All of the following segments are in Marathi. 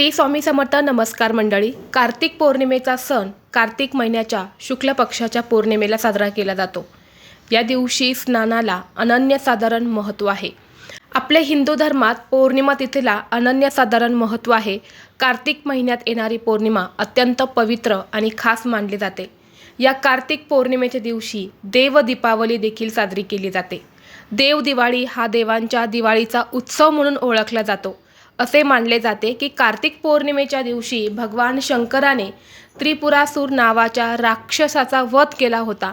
श्री स्वामी समर्थ नमस्कार मंडळी. कार्तिक पौर्णिमेचा सण कार्तिक महिन्याच्या शुक्ल पक्षाच्या पौर्णिमेला साजरा केला जातो. या दिवशी स्नानाला अनन्यसाधारण महत्त्व आहे. आपल्या हिंदू धर्मात पौर्णिमा तिथीला अनन्यसाधारण महत्त्व आहे. कार्तिक महिन्यात येणारी पौर्णिमा अत्यंत पवित्र आणि खास मानली जाते. या कार्तिक पौर्णिमेच्या दिवशी देव दीपावली देखील साजरी केली जाते. देव दिवाळी हा देवांच्या दिवाळीचा उत्सव म्हणून ओळखला जातो. असे मानले जाते की कार्तिक पौर्णिमेच्या दिवशी भगवान शंकराने त्रिपुरासूर नावाच्या राक्षसाचा वध केला होता.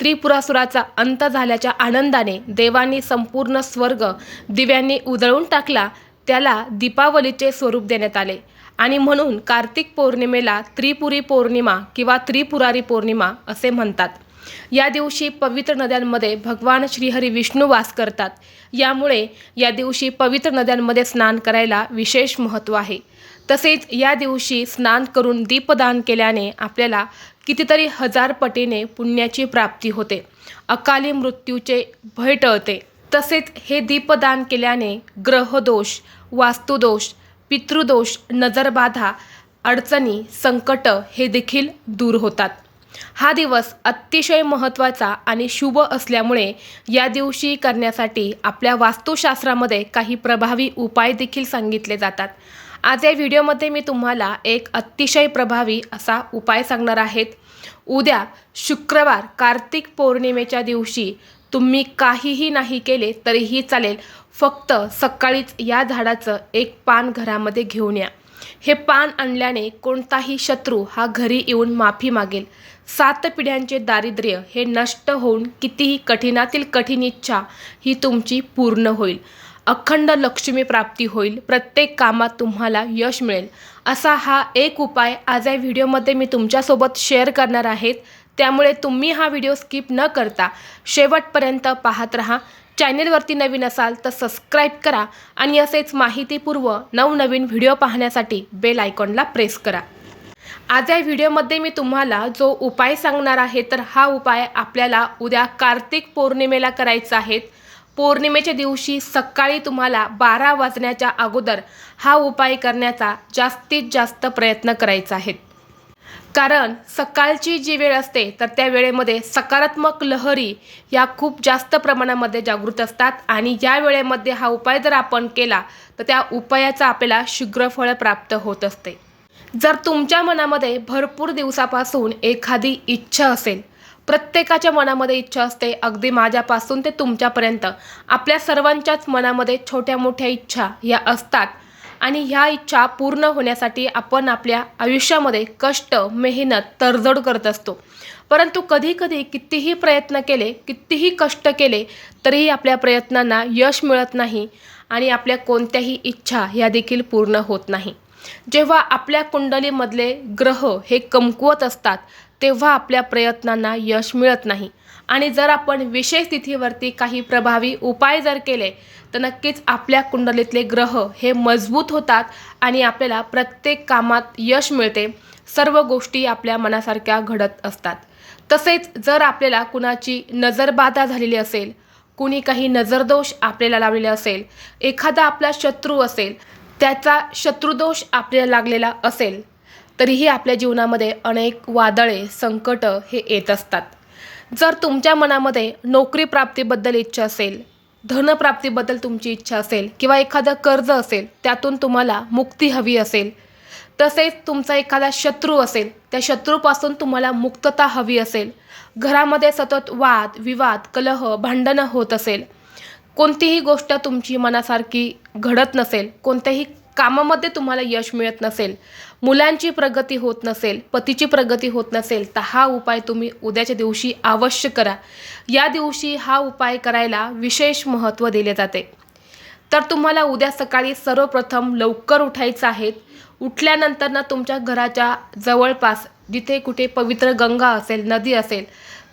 त्रिपुरासुराचा अंत झाल्याच्या आनंदाने देवांनी संपूर्ण स्वर्ग दिव्यांनी उजळून टाकला त्याला दीपावलीचे स्वरूप देण्यात आले. आणि म्हणून कार्तिक पौर्णिमेला त्रिपुरी पौर्णिमा किंवा त्रिपुरारी पौर्णिमा असे म्हणतात. या दिवशी पवित्र नद्यांमध्ये भगवान श्रीहरी विष्णू वास करतात. यामुळे या दिवशी पवित्र नद्यांमध्ये स्नान करायला विशेष महत्त्व आहे. तसेच या दिवशी स्नान करून दीपदान केल्याने आपल्याला कितीतरी हजार पटीने पुण्याची प्राप्ती होते. अकाली मृत्यूचे भय टळते. तसेच हे दीपदान केल्याने ग्रहदोष वास्तुदोष पितृदोष नजरबाधा अडचणी संकट हे देखील दूर होतात. हा दिवस अतिशय महत्त्वाचा आणि शुभ असल्यामुळे या दिवशी करण्यासाठी आपल्या वास्तुशास्त्रामध्ये काही प्रभावी उपाय देखील सांगितले जातात. आज या व्हिडिओमध्ये मी तुम्हाला एक अतिशय प्रभावी असा उपाय सांगणार आहेत. उद्या शुक्रवार कार्तिक पौर्णिमेच्या दिवशी तुम्ही काहीही नाही केले तरीही चालेल. फक्त सकाळीच या झाडाचं एक पान घरामध्ये घेऊन या. हे पान आणल्याने कोणताही शत्रू हा घरी येऊन माफी मागेल. सात पिढ्यांचे दारिद्र्य हे नष्ट होऊन कितीही कठीणातील कठीण इच्छा ही तुमची पूर्ण होईल. अखंड लक्ष्मी प्राप्ती होईल. प्रत्येक कामात तुम्हाला यश मिळेल. असा हा एक उपाय आज या व्हिडिओमध्ये मी तुमच्यासोबत शेअर करणार आहेत त्यामुळे तुम्ही हा व्हिडिओ स्किप न करता शेवटपर्यंत पाहत राहा. चॅनेलवरती नवीन असाल तर सबस्क्राईब करा आणि असेच माहितीपूर्व नवनवीन व्हिडिओ पाहण्यासाठी बेल आयकॉनला प्रेस करा. आज या व्हिडिओमध्ये मी तुम्हाला जो उपाय सांगणार आहे तर हा उपाय आपल्याला उद्या कार्तिक पौर्णिमेला करायचा आहे. पौर्णिमेच्या दिवशी सकाळी तुम्हाला बारा वाजण्याच्या अगोदर हा उपाय करण्याचा जास्तीत जास्त प्रयत्न करायचा आहे. कारण सकाळची जी वेळ असते तर त्या वेळेमध्ये सकारात्मक लहरी या खूप जास्त प्रमाणामध्ये जागृत असतात आणि या वेळेमध्ये हा उपाय जर आपण केला तर त्या उपायाचा आपल्याला शीघ्रफळ प्राप्त होत असते. जर तुमच्या मनामध्ये भरपूर दिवसापासून एखादी इच्छा असेल प्रत्येकाच्या मनामध्ये इच्छा असते अगदी माझ्यापासून ते तुमच्यापर्यंत आपल्या सर्वांच्याच मनामध्ये छोट्या मोठ्या इच्छा या असतात. आणि ह्या इच्छा पूर्ण होण्यासाठी आपण आपल्या आयुष्यामध्ये कष्ट मेहनत तडजोड करत असतो. परंतु कधीकधी कितीही प्रयत्न केले कितीही कष्ट केले तरीही आपल्या प्रयत्नांना यश मिळत नाही आणि आपल्या कोणत्याही इच्छा ह्या देखील पूर्ण होत नाही. जेव्हा आपल्या कुंडलीमधले ग्रह हे कमकुवत असतात तेव्हा आपल्या प्रयत्नांना यश मिळत नाही. आणि जर आपण विशेष तिथीवरती काही प्रभावी उपाय जर केले तर नक्कीच आपल्या कुंडलीतले ग्रह हे मजबूत होतात आणि आपल्याला प्रत्येक कामात यश मिळते. सर्व गोष्टी आपल्या मनासारख्या घडत असतात. तसेच जर आपल्याला कुणाची नजरबाधा झालेली असेल कुणी काही नजरदोष आपल्याला लावलेला असेल एखादा आपला शत्रू असेल त्याचा शत्रुदोष आपल्याला लागलेला असेल तरीही आपल्या जीवनामध्ये अनेक वादळे संकट हे येत असतात. जर तुमच्या मनामध्ये नोकरी प्राप्तीबद्दल इच्छा असेल धनप्राप्तीबद्दल तुमची इच्छा असेल किंवा एखादं कर्ज असेल त्यातून तुम्हाला मुक्ती हवी असेल तसेच तुमचा एखादा शत्रू असेल त्या शत्रूपासून तुम्हाला मुक्तता हवी असेल घरामध्ये सतत वाद विवाद कलह भांडणं होत असेल कोणतीही गोष्ट तुमची मनासारखी घडत नसेल कोणत्याही कामामध्ये तुम्हाला यश मिळत नसेल मुलांची प्रगती होत नसेल पतीची प्रगती होत नसेल तर हा उपाय तुम्ही उद्याच्या दिवशी अवश्य करा. या दिवशी हा उपाय करायला विशेष महत्त्व दिले जाते. तर तुम्हाला उद्या सकाळी सर्वप्रथम लवकर उठायचं आहे. उठल्यानंतर ना तुमच्या घराच्या जवळपास जिथे कुठे पवित्र गंगा असेल नदी असेल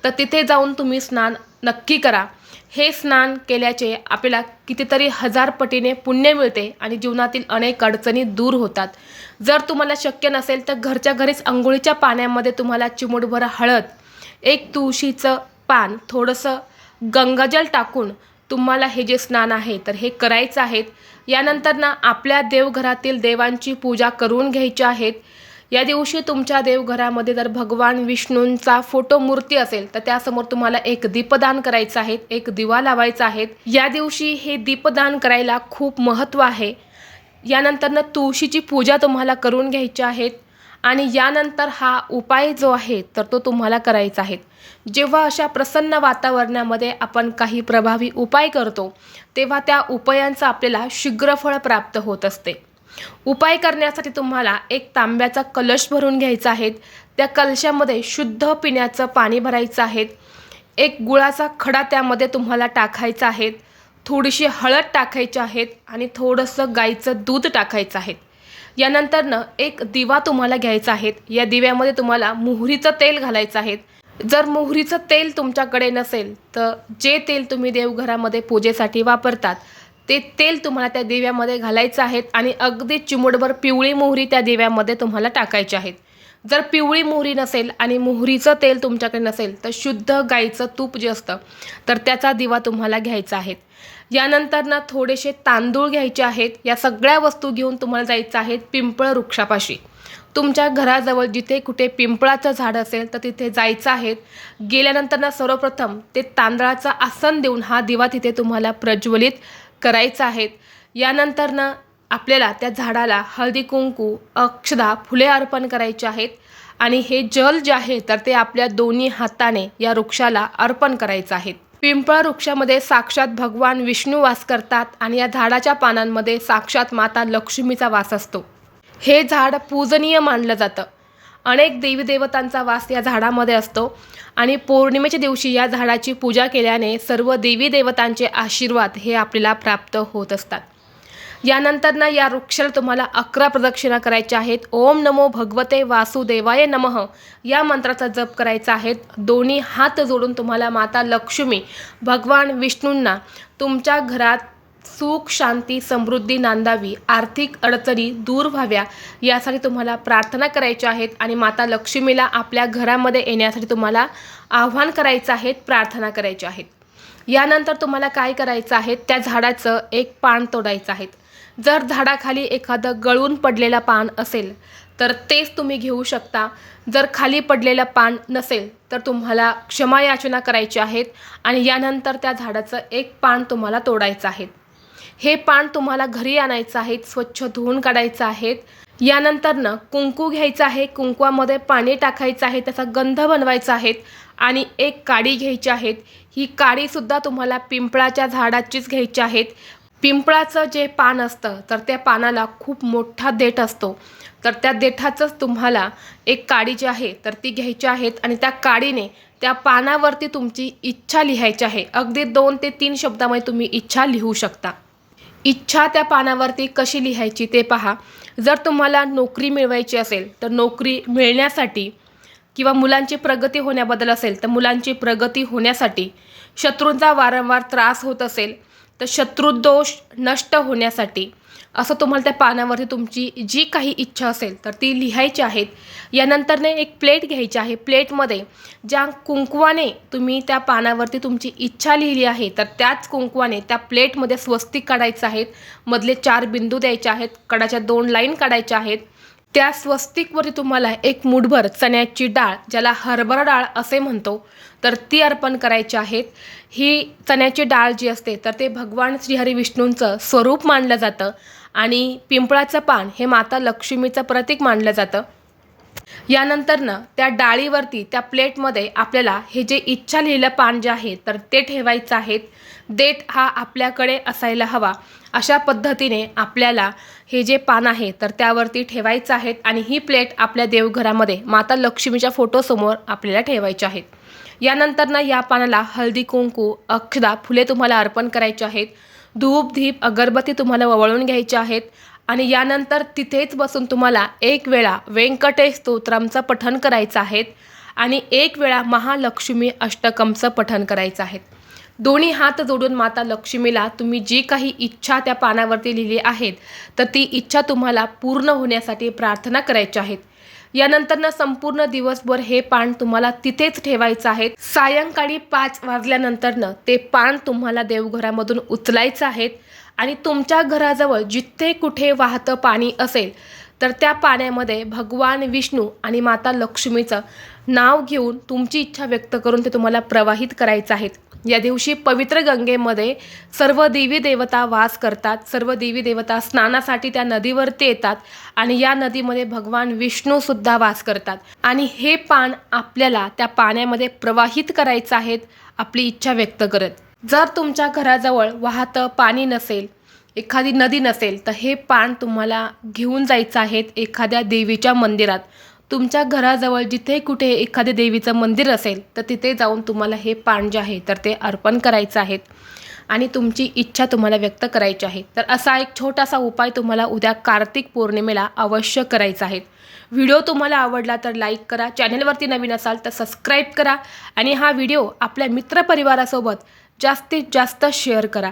तर तिथे जाऊन तुम्ही स्नान नक्की करा. हे स्नान केल्याचे आपल्याला कितीतरी हजार पटीने पुण्य मिळते आणि जीवनातील अनेक अडचणी दूर होतात. जर तुम्हाला शक्य नसेल तर घरच्या घरीच आंघोळीच्या पाण्यामध्ये तुम्हाला चिमुटभर हळद एक तुळशीचं पान थोडंसं गंगाजल टाकून तुम्हाला हे जे स्नान आहे तर हे करायचं आहे. यानंतर ना आपल्या देवघरातील देवांची पूजा करून घ्यायची आहेत या दिवशी तुमच्या देवघरामध्ये जर भगवान विष्णूंचा फोटो मूर्ती असेल तर त्यासमोर तुम्हाला एक दीपदान करायचं आहे एक दिवा लावायचा आहे. या दिवशी हे दीपदान करायला खूप महत्त्व आहे. यानंतरनं तुळशीची पूजा तुम्हाला करून घ्यायची आहेत आणि यानंतर हा उपाय जो आहे तर तो तुम्हाला करायचा आहे. जेव्हा अशा प्रसन्न वातावरणामध्ये आपण काही प्रभावी उपाय करतो तेव्हा त्या उपायांचं आपल्याला शीघ्रफळ प्राप्त होत असते. उपाय करण्यासाठी तुम्हाला एक तांब्याचा कलश भरून घ्यायचा आहे. त्या कलशामध्ये शुद्ध पिण्याचं पाणी भरायचं आहे. एक गुळाचा खडा त्यामध्ये तुम्हाला टाकायचा आहे. थोडीशी हळद टाकायची आहेत आणि थोडंसं गाईचं दूध टाकायचं आहे. यानंतरनं एक दिवा तुम्हाला घ्यायचा आहे. या दिव्यामध्ये तुम्हाला मोहरीचं तेल घालायचं आहे. जर मोहरीचं तेल तुमच्याकडे नसेल तर जे तेल तुम्ही देवघरामध्ये पूजेसाठी वापरतात ते तेल तुम्हाला त्या दिव्यामध्ये घालायचं आहेत आणि अगदी चिमुडभर पिवळी मोहरी त्या दिव्यामध्ये तुम्हाला टाकायची आहेत. जर पिवळी मोहरी नसेल आणि मोहरीचं तेल तुमच्याकडे नसेल तर शुद्ध गाईचं तूप जे असतं तर त्याचा दिवा तुम्हाला घ्यायचा आहे यानंतर ना थोडेसे तांदूळ घ्यायचे आहेत. या सगळ्या वस्तू घेऊन तुम्हाला जायचं आहे पिंपळ वृक्षापाशी. तुमच्या घराजवळ जिथे कुठे पिंपळाचं झाड असेल तर तिथे जायचं आहे गेल्यानंतर ना सर्वप्रथम ते तांदळाचं आसन देऊन हा दिवा तिथे तुम्हाला प्रज्वलित करायचं आहेत. यानंतर ना आपल्याला त्या झाडाला हळदी कुंकू अक्षदा फुले अर्पण करायचे आहेत आणि हे जल जे आहे तर ते आपल्या दोन्ही हाताने या वृक्षाला अर्पण करायचं आहेत पिंपळ वृक्षामध्ये साक्षात भगवान विष्णू वास करतात आणि या झाडाच्या पानांमध्ये साक्षात माता लक्ष्मीचा वास असतो. हे झाड पूजनीय मानलं जातं. अनेक देवीदेवतांचा वास या झाडामध्ये असतो. आणि पौर्णिमेच्या दिवशी या झाडाची पूजा केल्याने सर्व देवीदेवतांचे आशीर्वाद हे आपल्याला प्राप्त होत असतात. यानंतर ना या वृक्षाला तुम्हाला अकरा प्रदक्षिणा करायच्या आहेत. ओम नमो भगवते वासुदेवाय नमः. या मंत्राचा जप करायचा आहे. दोन्ही हात जोडून तुम्हाला माता लक्ष्मी भगवान विष्णूंना तुमच्या घरात सुख शांती समृद्धी नांदावी आर्थिक अडचणी दूर व्हाव्या यासाठी तुम्हाला प्रार्थना करायच्या आहेत आणि माता लक्ष्मीला आपल्या घरामध्ये येण्यासाठी तुम्हाला आव्हान करायचं आहे प्रार्थना करायच्या आहेत यानंतर तुम्हाला काय करायचं आहे त्या झाडाचं एक पान तोडायचं आहे. जर झाडाखाली एखादं गळून पडलेलं पान असेल तर तेच तुम्ही घेऊ शकता. जर खाली पडलेलं पान नसेल तर तुम्हाला क्षमायाचना करायची आहेत आणि यानंतर त्या झाडाचं एक पान तुम्हाला तोडायचं आहे. हे पान तुम्हाला घरी आणायचं आहे स्वच्छ धुवून काढायचं आहे. यानंतरनं कुंकू घ्यायचं आहे कुंकवामध्ये पाणी टाकायचं आहे त्याचा गंध बनवायचा आहे आणि एक काडी घ्यायची आहेत ही काडीसुद्धा तुम्हाला पिंपळाच्या झाडाचीच घ्यायची आहेत पिंपळाचं जे पान असतं तर त्या पानाला खूप मोठा देठ असतो. तर त्या देठाचंच तुम्हाला एक काडी जी आहे तर ती घ्यायची आहेत आणि त्या काडीने त्या पानावरती तुमची इच्छा लिहायची आहे. अगदी दोन ते तीन शब्दामध्ये तुम्ही इच्छा लिहू शकता. इच्छा त्या पानावरती कशी लिहायची ते पहा. जर तुम्हाला नोकरी मिळवायची असेल तर नोकरी मिळण्यासाठी किंवा मुलांची प्रगती होण्याबद्दल असेल तर मुलांची प्रगती होण्यासाठी शत्रूंचा वारंवार त्रास होत असेल तर शत्रुदोष नष्ट होण्यासाठी असं तुम्हाला त्या पानावरती तुमची जी काही इच्छा असेल तर ती लिहायची आहेत. यानंतरने एक प्लेट घ्यायची आहे. प्लेटमध्ये ज्या कुंकवाने तुम्ही त्या पानावरती तुमची इच्छा लिहिली आहे तर त्याच कुंकवाने त्या प्लेटमध्ये स्वस्तिक काढायचं आहेत. मधले चार बिंदू द्यायचे आहेत. कडाच्या दोन लाईन काढायच्या आहेत. त्या स्वस्तिकवरती तुम्हाला एक मुठभर चण्याची डाळ ज्याला हरभरा डाळ असे म्हणतो तर ती अर्पण करायची आहेत. ही चण्याची डाळ जी असते तर ते भगवान श्रीहरी विष्णूंचं स्वरूप मानलं जातं आणि पिंपळाचं पान हे माता लक्ष्मीचं प्रतीक मानलं जातं. यानंतरनं त्या डाळीवरती त्या प्लेटमध्ये आपल्याला हे जे इच्छा लिहिलं पान जे आहे तर ते ठेवायचं आहेत देठ हा आपल्याकडे असायला हवा. अशा पद्धतीने आपल्याला हे जे पान आहे तर त्यावरती ठेवायचं आहेत आणि ही प्लेट आपल्या देवघरामध्ये माता लक्ष्मीच्या फोटोसमोर आपल्याला ठेवायची आहेत यानंतर ना या पानाला हळदी कुंकू अक्षदा फुले तुम्हाला अर्पण करायचे आहेत. धूप धीप अगरबत्ती तुम्हाला वळून घ्यायचे आहेत. आणि यानंतर तिथेच बसून तुम्हाला एक वेळा व्यंकटेश स्तोत्रमचं पठण करायचं आहे आणि एक वेळा महालक्ष्मी अष्टकमचं पठण करायचं आहे दोन्ही हात जोडून माता लक्ष्मीला तुम्ही जी काही इच्छा त्या पानावरती लिहिली आहेत तर ती इच्छा तुम्हाला पूर्ण होण्यासाठी प्रार्थना करायच्या आहेत. यानंतरनं संपूर्ण दिवसभर हे पान तुम्हाला तिथेच ठेवायचं आहे सायंकाळी पाच वाजल्यानंतरनं ते पान तुम्हाला देवघरामधून उचलायचं आहे आणि तुमच्या घराजवळ जिथे कुठे वाहतं पाणी असेल तर त्या पाण्यामध्ये भगवान विष्णू आणि माता लक्ष्मीचं नाव घेऊन तुमची इच्छा व्यक्त करून ते तुम्हाला प्रवाहित करायचं आहेत. या दिवशी पवित्र गंगेमध्ये सर्व देवी देवता वास करतात. सर्व देवी देवता स्नानासाठी त्या नदीवरती येतात आणि या नदीमध्ये भगवान विष्णूसुद्धा वास करतात. आणि हे पान आपल्याला त्या पाण्यामध्ये प्रवाहित करायचं आहेत आपली इच्छा व्यक्त करत. जर तुमच्या घराजवळ वाहतं पाणी नसेल एखादी नदी नसेल तर हे पान तुम्हाला घेऊन जायचं आहे एखाद्या देवीच्या मंदिरात. तुमच्या घराजवळ जिथे कुठे एखाद्या देवीचं मंदिर असेल तर तिथे जाऊन तुम्हाला हे पान जे आहे तर ते अर्पण करायचं आहे. आणि तुमची इच्छा तुम्हाला व्यक्त करायची आहे. तर असा एक छोटासा उपाय तुम्हाला उद्या कार्तिक पौर्णिमेला अवश्य करायचा आहे. व्हिडिओ तुम्हाला आवडला तर लाईक करा चॅनलवरती नवीन असाल तर सबस्क्राईब करा आणि हा व्हिडिओ आपल्या मित्रपरिवारासोबत जास्तीत जास्त शेअर करा.